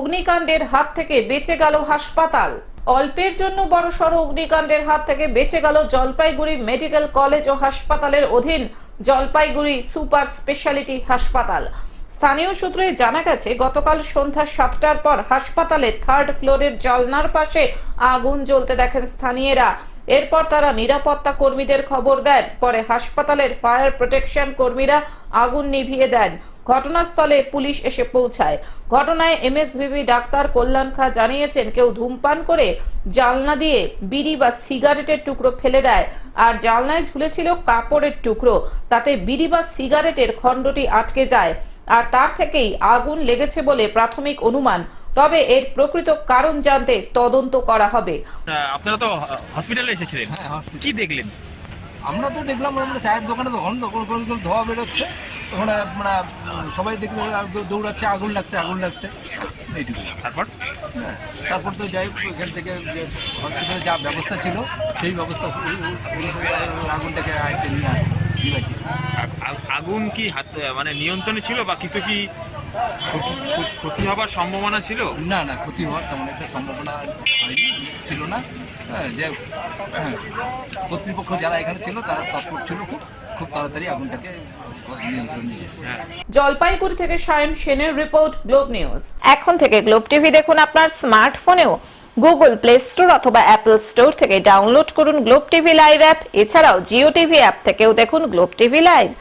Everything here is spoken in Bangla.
অগ্নিকাণ্ডের হাত থেকে বেঁচে গেল হাসপাতাল। অল্পের জন্য বড়সড় অগ্নিকাণ্ডের হাত থেকে বেঁচে গেল জলপাইগুড়ি মেডিকেল কলেজ ও হাসপাতালের অধীন জলপাইগুড়ি সুপার স্পেশালিটি হাসপাতাল। স্থানীয় সূত্রে জানা গেছে, গতকাল সন্ধ্যা সাতটার পর হাসপাতালে থার্ড ফ্লোরের জালনার পাশে আগুন জ্বলতে দেখেন স্থানীয়রা। এরপর তারা নিরাপত্তা কর্মীদের খবর দেন। পরে হাসপাতালের ফায়ার প্রোটেকশন কর্মীরা আগুন নিভিয়ে দেন। ঘটনাস্থলে পুলিশ এসে পৌঁছায়। ঘটনায় এমএসভিবি ডাক্তার কল্যাণ খা জানিয়েছেন, কেউ ধূমপান করে জালনা দিয়ে বিড়ি বা সিগারেটের টুকরো ফেলে দেয়। আর জালনায় ঝুলেছিল কাপড়ের টুকরো, তাতে বিড়ি বা সিগারেটের খণ্ডটি আটকে যায়। আর তার থেকেই আগুন লেগেছে বলে প্রাথমিক অনুমান। তবে এর প্রকৃত কারণ জানতে তদন্ত করা হবে। আপনারা তো হসপিটালে এসেছিলেন। হ্যাঁ। কি দেখলেন? আমরা তো দেখলাম আমরা চায়ের দোকানে করে করে ধোয়া বেরোচ্ছে। ওখানে মানে সবাই দেখলে দৌড়াচ্ছে আগুন লাগছে আগুন লাগছে। এইটুকু তারপর? হ্যাঁ তারপর তো যাই হোক এখান থেকে যে হসপিটালে যা ব্যবস্থা ছিল সেই ব্যবস্থা আগুনটাকে আয়ত্তে নিয়ে আসে। আগুন কি হাত মানে নিয়ন্ত্রণে ছিল বা কিছু কি ক্ষতি- ক্ষতি সম্ভাবনা ছিল? না না ক্ষতি হওয়ার তেমন একটা সম্ভাবনা হয়নি ছিল না। হ্যাঁ যে হ্যাঁ, কর্তৃপক্ষ যারা এখানে ছিল তারা তৎপর ছিল খুব খুব তাড়াতাড়ি আগুনটাকে। হ্যাঁ। জলপাইগুড়ি থেকে সায়ন সেনের রিপোর্ট গ্লোব নিউজ। এখন থেকে গ্লোব টিভি দেখুন আপনার স্মার্টফোনেও। গুগল প্লে স্টোর অথবা অ্যাপল স্টোর থেকে ডাউনলোড করুন গ্লোব টিভি লাইভ অ্যাপ। এছাড়াও জিও টিভি অ্যাপ থেকেও দেখুন গ্লোব টিভি লাইভ।